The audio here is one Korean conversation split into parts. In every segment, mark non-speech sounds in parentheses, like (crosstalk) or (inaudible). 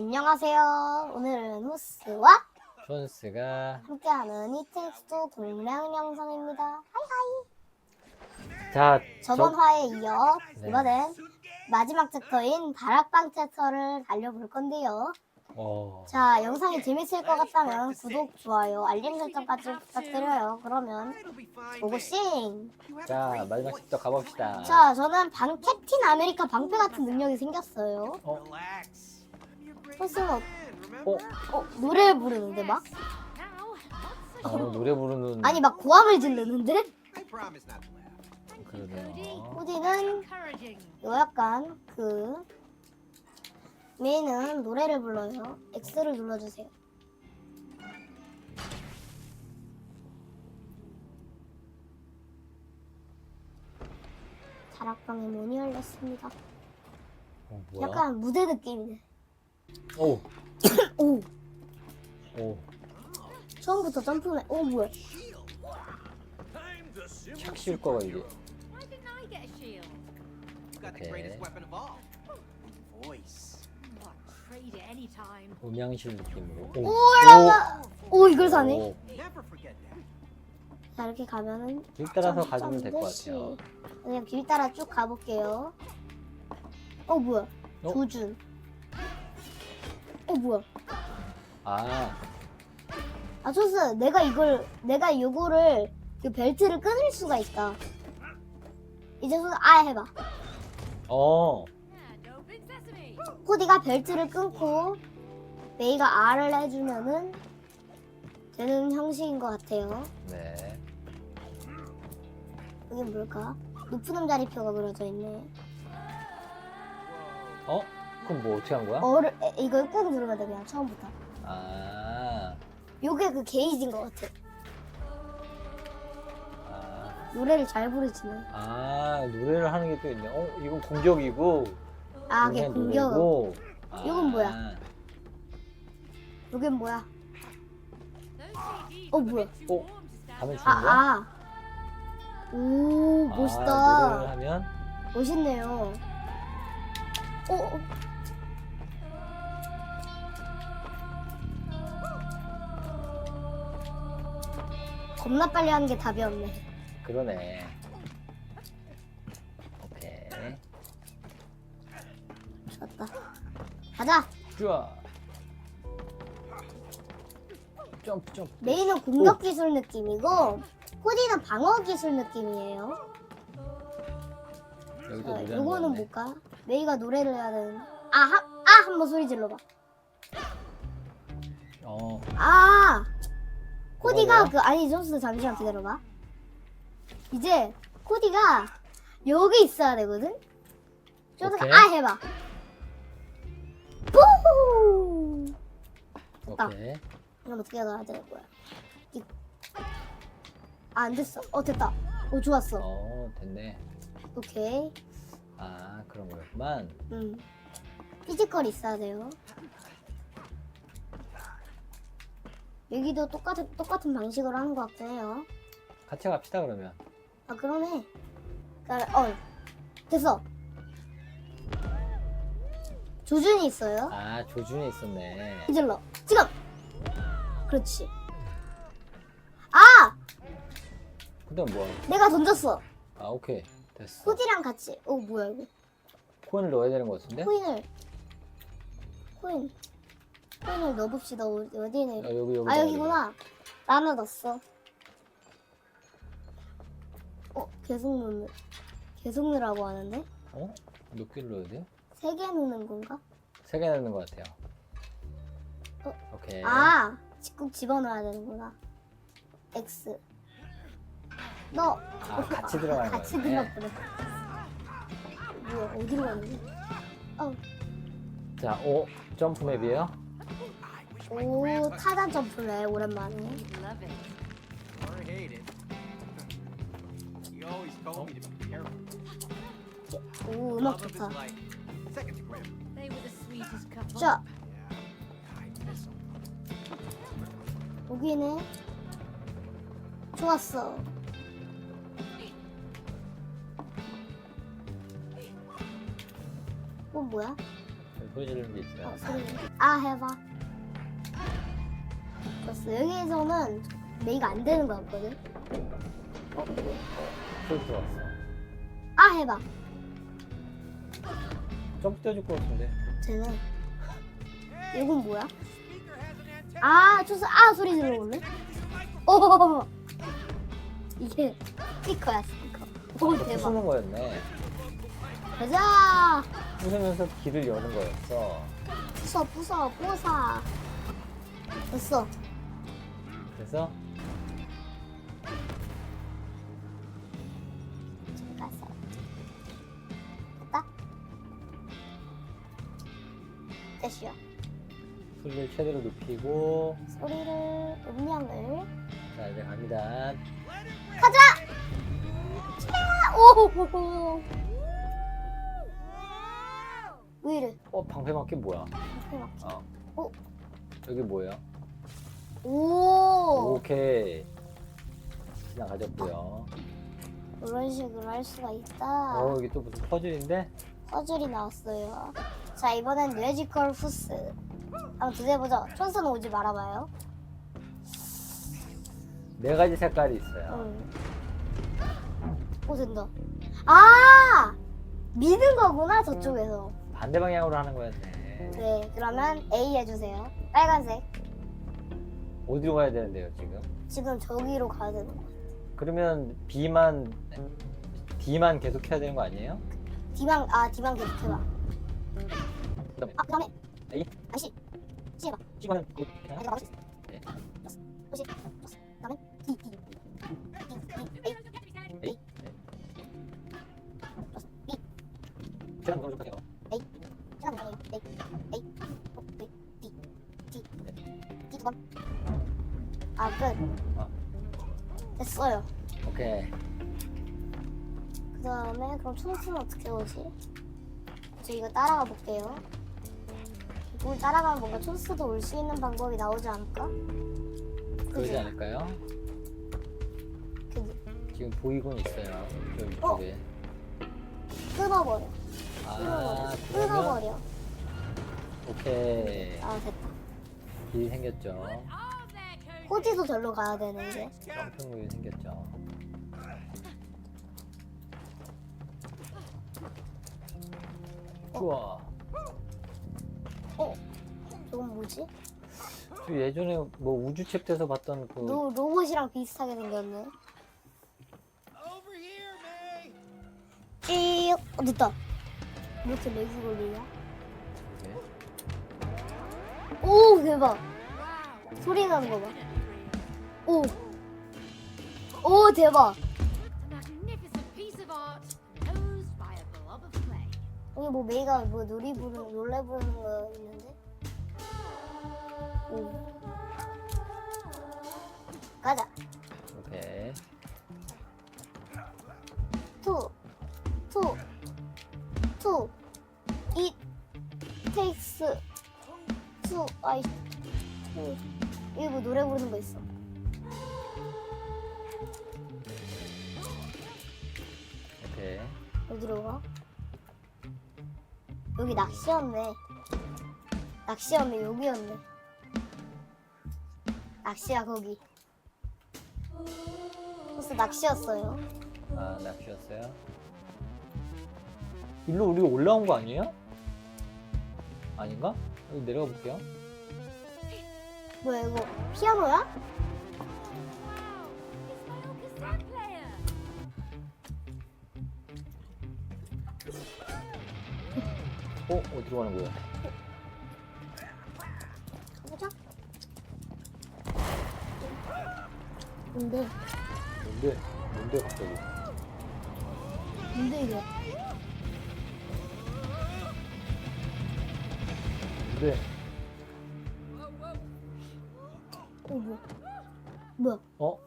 안녕하세요. 오늘은 후스와 존스가 함께하는 이텍스트 공략 영상입니다. 하이하이. 자 저번 저- 화에 이어 네. 이번엔 마지막 챕터인 다락방 챕터를 달려볼 건데요. 어, 자, 영상이 재밌을 것 같다면 구독, 좋아요, 알림 설정까지 부탁드려요. 그러면 고고싱! 자 마지막 챕터 가봅시다. 자, 저는 방 캡틴 아메리카 방패 같은 능력이 생겼어요. 어, 후스는 어, 어, 어, 노래 부르는데 막? 어, 노래 부르는 아니 막 고함을 지르는데? 그러네요. 코디는 이거 약간 그 메인은 노래를 불러요. X를 눌러주세요. 다락방에 문이 열렸습니다. 어, 뭐야? 약간 무대 느낌이네. 오, 오, 오, 처음부터 점프맨. 오 뭐야? 착 씌울 거가 이게. 음향실 느낌으로. 오 올라가. 오 이걸 사네. 오, 이렇게 가면은 길 따라서 점, 가주면 점, 될것 대시. 같아요. 그냥 길 따라 쭉 가볼게요. 어 뭐야? 어? 조준. 어 뭐야? 아, 아 소스 내가 이걸 내가 요거를 그 벨트를 끊을 수가 있다. 이제 소스 아 해봐. 어. 코디가 벨트를 끊고 메이가 R을 해주면은 되는 형식인 것 같아요. 네. 이게 뭘까? 높은 음자리표가 그려져 있네. 어, 그럼 뭐 어떻게 한 거야? 어를 에, 이걸 꾹 누르면 돼 그냥 처음부터. 아, 요게 그 게이지인 것 같아. 아, 노래를 잘 부르지네. 아, 노래를 하는 게 또 있네. 어, 이건 공격이고. 아, 이건 공격. 노래고. 아, 이건 뭐야? 요게 뭐야? To stand 하면 up. 주는 거야? 아, 아. 오, 멋있다. 아, 노래를 하면 멋있네요. 오, 오. 겁나 빨리 하는 게 답이 없네. 그러네. 오케이. 좋았다. 가자. 좋아. 점프 점프. 메인은 공격 기술 느낌이고, 코디는 방어 기술 느낌이에요. 여기도 자, 노래. 어, 요거는 뭘까? 메이가 노래를 해야 되는. 아, 한, 아, 한번 소리 질러봐. 어. 아! 코디가? 그, 아니, 존스 잠시만 기다려봐. 이제, 코디가 여기 있어야 되거든? 존스가 오케이. 아 해봐. 푸후! 됐다. 오케이. 이건 어떻게 넣어야 되는 거야? 이- 아, 안 됐어. 어, 됐다. 오, 좋았어. 어 됐네. 오케이. 아 그런 거였구만. 음. 피지컬 있어야 돼요. 여기도 똑같은, 똑같은 방식으로 하는 것 같긴 해요. 같이 갑시다 그러면. 아 그러네. 그러니까, 어 됐어. 조준이 있어요. 아 조준이 있었네. 휘질러. 지금. 그렇지. 아 근데 뭐야? 내가 던졌어. 아 오케이 됐어. 코디랑 같이. 어 뭐야 이거? 코인을 넣어야 되는 거 같은데? 코인을 코인 코인을 넣어봅시다. 어디 어디에? 아, 여기 여기. 아 여기구나. 나눠 넣었어. 어 계속 넣는 계속 넣으라고 하는데 어? 몇 개를 넣어야 돼? 세개 넣는 건가? 세 개 넣는 거 같아요. 어? 오케이. 아꼭 집어넣어야 되는구나. X. 너 아, 같이 들어가는 같이 거였네. 들어가네. 뭐야 어디로 가는 거야? 자, 오 점프 맵이에요. 오 타단 점프네 오랜만에. 오 음악 좋다. 자. 여기네. 좋았어. 어 뭐야? 지르는 게 있어요. 어. 아 해봐. 좋았어. 여기에서는 메이가 안 되는 거 같거든. 소리 들어왔어. 아 해봐. 점프 뛰어줄 것 같은데. 쟤는 이건 뭐야? 아 초스 아 소리 들어오네. 오 이게 스피커야 스피커. 오 대박. 부수는 거였네. 가자. 부수면서 길을 여는 거였어. 부숴 부숴 부숴. 됐어. 그래서. 됐다. 됐슈. 소리를 최대로 높이고 소리를 음량을 자 이제 갑니다. 오. 왜 이래? 어 방패 맞기 뭐야? 앞에 막. 어. 어? 여기 뭐예요? 오. 오케이. 지나가졌고요. 이런 식으로 할 수가 있다. 어 여기 또 무슨 퍼즐인데? 퍼즐이 나왔어요. 자 이번엔 뇌지컬 후스. 한번 드세보자. 촌스는 오지 말아봐요. 네 가지 색깔이 있어요. 응. 오 된다. 아 미는 거구나 저쪽에서. 반대 방향으로 하는 거였네. 네 그러면 A 해주세요. 빨간색. 어디로 가야 되는데요 지금? 지금 저기로 가야 되는 거. 그러면 B만 D만 계속 해야 되는 거 아니에요? D방 아 D방 계속 해봐. 그다음에 아 그다음에 A 다시 C 해봐. C만 그 아, 이거 막을 수 있어. 네. 좋았어. 다시 좋았어. 그다음에 D D D D A A 좋았어. B 시간 너무 좋다요. 시간 되네요. A A 아 끝. 아. 됐어요. 오케이. 그 다음에 그럼 촌스는 어떻게 오지? 저 이거 따라가 볼게요. 이걸 따라가면 뭔가 촌스도 올 수 있는 방법이 나오지 않을까? 그러지 않을까요? 그지? 지금 보이곤 있어요. 저 어? 위쪽에. 끊어버려. 아 끊어버려. 그러면 끊어버려. 오케이 아 됐다. 길이 생겼죠. 호지도 절로 가야 되는데. 이 생겼죠. 우와. 어? 저건 뭐지? 저 예전에 뭐 우주책에서 봤던 그 로, 로봇이랑 비슷하게 생겼네. 찌 어, 됐다. 왜 이렇게 렉이 걸리냐? 네. 오 대박. 소리 나는 거 봐. 오. 오 대박. 여기 뭐 메이가 뭐 놀이 부르는 놀래 부르는 거 있는데? 오. 가자. 오케이. 투, 투, 투. It takes two. 아이. 투. 여기 뭐 노래 부르는 거 있어. 어디로 가? 여기 낚시였네. 낚시였네, 여기였네. 낚시야, 거기. 벌써 낚시였어요. 아 낚시였어요. 일로 우리가 올라온 거 아니에요? 아닌가? 여기 내려가 볼게요. 뭐야, 이거 피아노야? 어 어디로 가는 거야? 가보자. 뭔데? 뭔데? 뭔데 갑자기? 뭔데, 이게? 뭔데? 어, 뭐야? 뭐야? 어?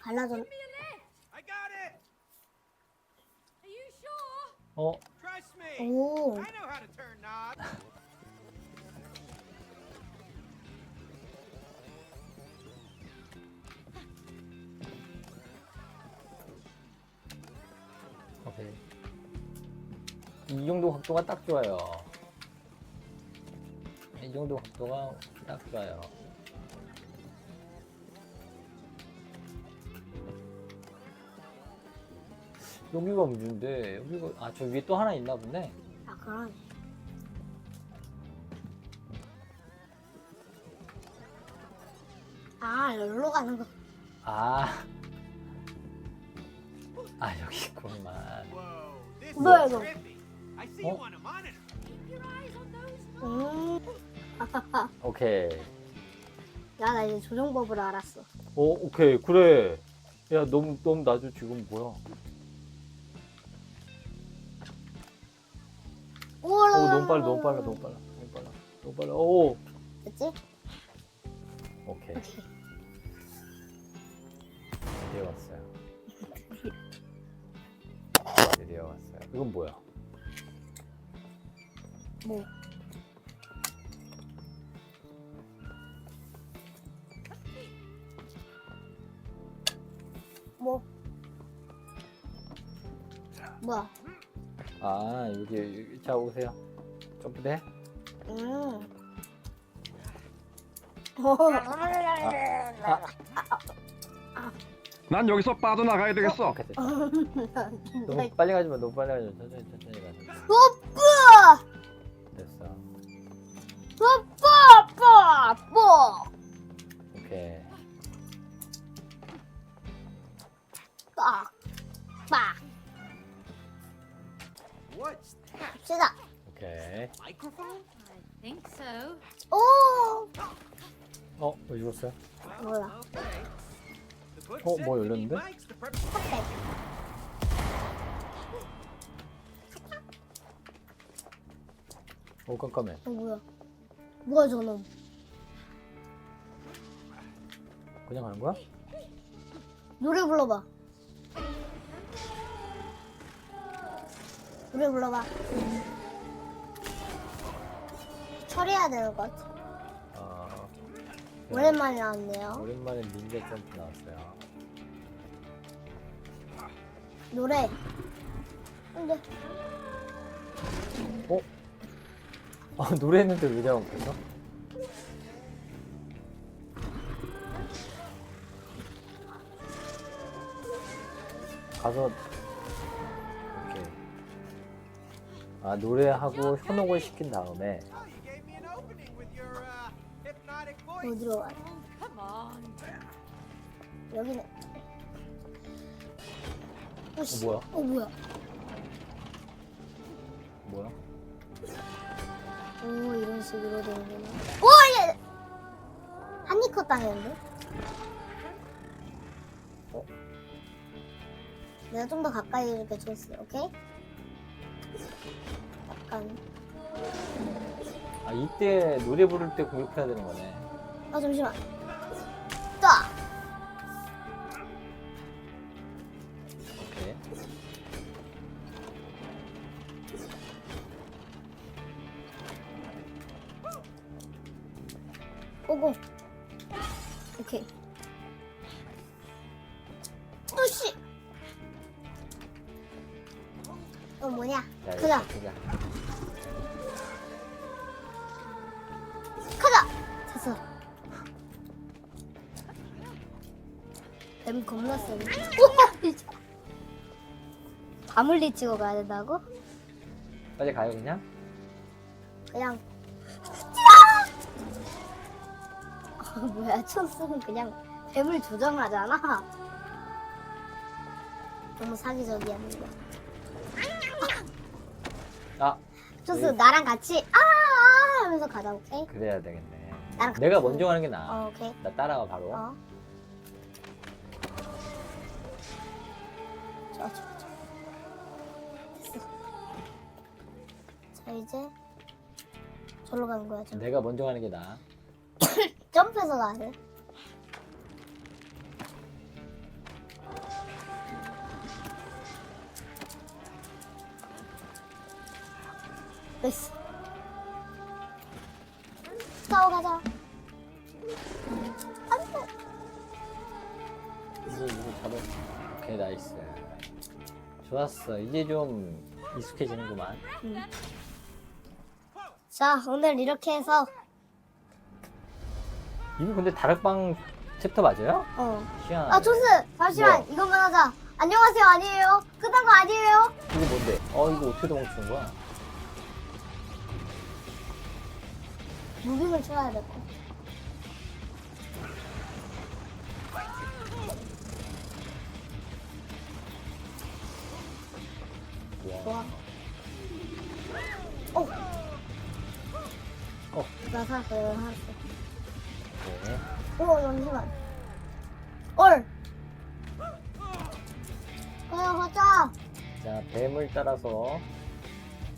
갈라졌? 어? 오. 오케이. 이 정도 각도가 딱 좋아요. 정도 각도가 딱 좋아요. 여기가 문제인데 여기가 아 저 위에 또 하나 있나 보네. 아 그러네. 아 여기로 가는 거. 아. (laughs) 아 여기 있구만. 뭐야, 이거? 어? 음. 오케이. 야 나 이제 조종법을 알았어. 오 오케이 그래. 야 너무 너무 나도 지금 뭐야? 오오 너무 빨라 너무 빨라 너무 빨라 너무 빨라 너무 빨라. 오 됐지? 오케이 오케이. 드디어 왔어요. 드디어 왔어요. 이건 뭐야? 뭐? 뭐? 뭐야? 아 여기, 자 오세요. 점프돼? 음. 난 여기서 빠져나가야 되겠어. 오케이 됐어. 너무 빨리 가지 마. 너무 빨리 가지 마. 천천히 천천히 가. 오빠! 됐어. 오빠! 오빠! 오빠! Think so. 오! 어, 왜 죽었어요? 몰라. Oh, said 뭐 열렸는데? 핫백. 오 깜깜해. 어, 뭐야? 뭐야, 저놈? 그냥 가는 거야? 노래 불러봐. 노래 불러봐. 처리해야 되는 것 같아. 아. 오랜만에 나왔네요. 오랜만에 닌자 점프 나왔어요. 노래. 근데 어? 아 노래했는데 왜 잘못했어? 가서 오케이. 아 노래하고 현혹을 시킨 다음에 어디로 on. 여기네. 오씨. 어, 뭐야? 어 뭐야? 뭐야? 오 이런 식으로 되는구나. 오 얘. 한니컷 당했는데? 어? 내가 좀 더 가까이 이렇게 줬어, 오케이? 약간. 아 이때 노래 부를 때 공격해야 되는 거네. 아 잠시만. 딱. 오케이. 오고. 오케이. 오씨. 어 뭐냐? 자, 가자. 이렇 진짜. 가물리 찍어 가야 된다고? 빨리 가요 그냥. 그냥. 아, 뭐야, 촌스는 그냥 뱀을 조정하잖아. 너무 사기적이야, 뭔가. 아 촌스 네. 나랑 같이 아, 아 하면서 가자, 오케이? 그래야 되겠네. 나랑 같이. 내가 먼저 가는 게 나아. 어, 오케이. 나 따라가 바로. 어. 자, 이제 저로 가는 거야, 저. 내가 먼저 가는 게 나아. (coughs) 점프해서 가야 돼. 됐어. 싸워 가자. 안 돼. 이거 이거 잡아. 오케이 나이스. 좋았어. 이제 좀 익숙해지는구만. 자, 오늘 이렇게 해서 이거 근데 다락방 챕터 맞아요? 어. 희한하네. 아 초스 잠시만 뭐야? 이것만 하자. 안녕하세요 아니에요. 끝난 거 아니에요. 이거 뭔데? 어 이거 어떻게 도망치는 거야? 무빙을 쳐야 될 거. 와. 어. 어. 나 살았어, 나 살았어. 네. 오, 잠시만. 얼. 그냥 가자. 자 뱀을 따라서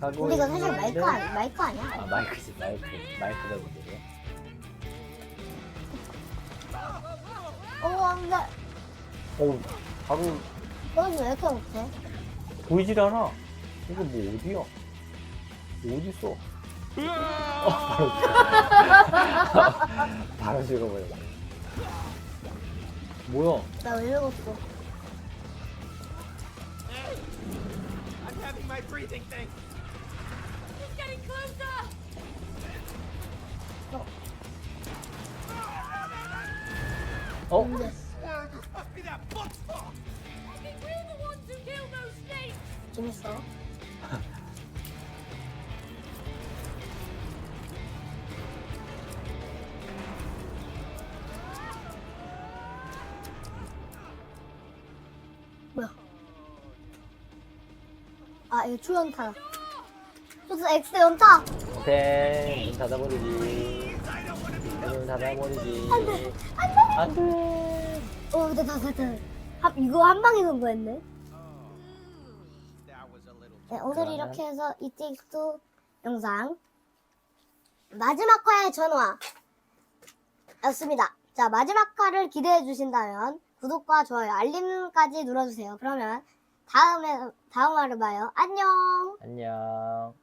가고 우리가 사실 있는데- 마이크 아니, 마이크 아니야? 아 마이크지 마이크 마이크가 문제죠. 어, 안 돼. 어 바로 너 지금 왜 이렇게 못해? 보이질 않아. 이거 뭐 어디야? 어디 있어? 바로 죽어버렸네. 뭐야? 나 왜 죽었어? I'm having my breathing thing. He's getting closer! 어? 아, 이거 초연타. 소스 X 연타! 오케이 문 닫아버리지. 문을 닫아버리지. 안 돼! 안 돼! 안 돼. 어, 근데 다. 한- 이거 한 방에 성공했네. 네, 오늘 그러면- 이렇게 해서 이틱스 영상 마지막 화의 전화 였습니다. 자, 마지막 화를 기대해 주신다면 구독과 좋아요, 알림까지 눌러주세요. 그러면 다음에, 다음 화를 봐요. 안녕! 안녕.